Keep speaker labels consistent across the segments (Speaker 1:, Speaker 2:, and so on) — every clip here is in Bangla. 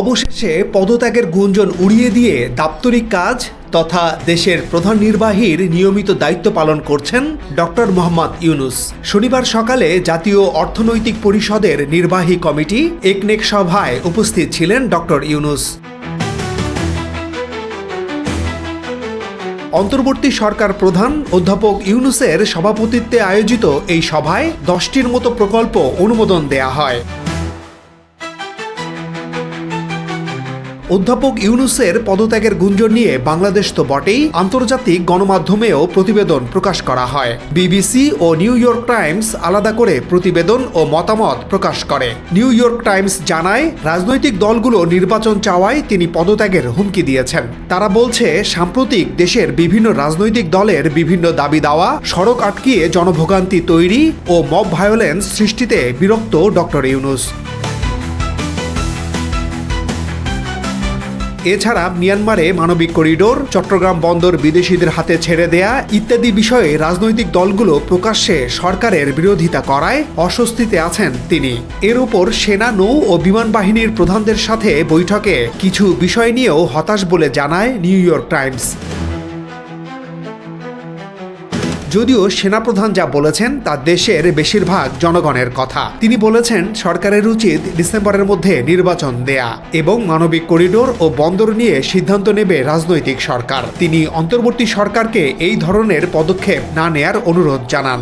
Speaker 1: অবশেষে পদত্যাগের গুঞ্জন উড়িয়ে দিয়ে দাপ্তরিক কাজ তথা দেশের প্রধান নির্বাহীর নিয়মিত দায়িত্ব পালন করছেন ডক্টর মোহাম্মদ ইউনুস। শনিবার সকালে জাতীয় অর্থনৈতিক পরিষদের নির্বাহী কমিটি একনেক সভায় উপস্থিত ছিলেন ডক্টর ইউনুস। অন্তর্বর্তী সরকার প্রধান অধ্যাপক ইউনুসের সভাপতিত্বে আয়োজিত এই সভায় দশটির মতো প্রকল্প অনুমোদন দেয়া হয়। অধ্যাপক ইউনুসের পদত্যাগের গুঞ্জন নিয়ে বাংলাদেশ তো বটেই, আন্তর্জাতিক গণমাধ্যমেও প্রতিবেদন প্রকাশ করা হয়। বিবিসি ও নিউ ইয়র্ক টাইমস আলাদা করে প্রতিবেদন ও মতামত প্রকাশ করে। নিউ ইয়র্ক টাইমস জানায়, রাজনৈতিক দলগুলো নির্বাচন চাওয়ায় তিনি পদত্যাগের হুমকি দিয়েছেন। তারা বলছে, সাম্প্রতিক দেশের বিভিন্ন রাজনৈতিক দলের বিভিন্ন দাবি দাওয়া, সড়ক আটকিয়ে জনভোগান্তি তৈরি ও মব ভায়োলেন্স সৃষ্টিতে বিরক্ত ডক্টর ইউনুস। এছাড়া মিয়ানমারে মানবিক করিডোর, চট্টগ্রাম বন্দর বিদেশিদের হাতে ছেড়ে দেয়া ইত্যাদি বিষয়ে রাজনৈতিক দলগুলো প্রকাশ্যে সরকারের বিরোধিতা করায় অস্বস্তিতে আছেন তিনি। এর উপর সেনা, নৌ ও বিমান বাহিনীর প্রধানদের সাথে বৈঠকে কিছু বিষয় নিয়েও হতাশ বলে জানায় নিউ ইয়র্ক টাইমস। যদিও সেনাপ্রধান যা বলেছেন, তা দেশের বেশিরভাগ জনগণের কথা। তিনি বলেছেন, সরকারের উচিত ডিসেম্বরের মধ্যে নির্বাচন দেয়া এবং মানবিক করিডোর ও বন্দর নিয়ে সিদ্ধান্ত নেবে রাজনৈতিক সরকার। তিনি অন্তর্বর্তী সরকারকে এই ধরনের পদক্ষেপ না নেয়ার অনুরোধ জানান।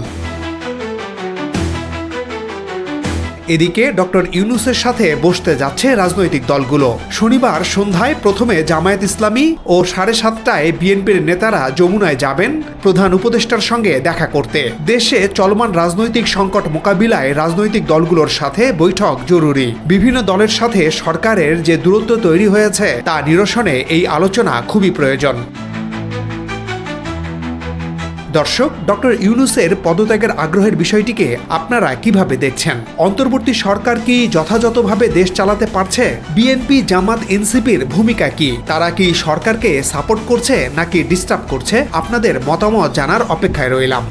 Speaker 1: এদিকে ডক্টর ইউনুসের সাথে বসতে যাচ্ছে রাজনৈতিক দলগুলো। শনিবার সন্ধ্যায় প্রথমে জামায়াত ইসলামী ও সাড়ে সাতটায় বিএনপির নেতারা যমুনায় যাবেন প্রধান উপদেষ্টার সঙ্গে দেখা করতে। দেশে চলমান রাজনৈতিক সংকট মোকাবিলায় রাজনৈতিক দলগুলোর সাথে বৈঠক জরুরি। বিভিন্ন দলের সাথে সরকারের যে দূরত্ব তৈরি হয়েছে, তা নিরসনে এই আলোচনা খুবই প্রয়োজন। দর্শক, ডক্টর ইউনুসের পদত্যাগের আগ্রহের বিষয়টিকে আপনারা কীভাবে দেখছেন? অন্তর্বর্তী সরকার কি যথাযথভাবে দেশ চালাতে পারছে? বিএনপি, জামাত, এনসিপির ভূমিকা কি? তারা কি সরকারকে সাপোর্ট করছে নাকি ডিস্টার্ব করছে? আপনাদের মতামত জানার অপেক্ষায় রইলাম।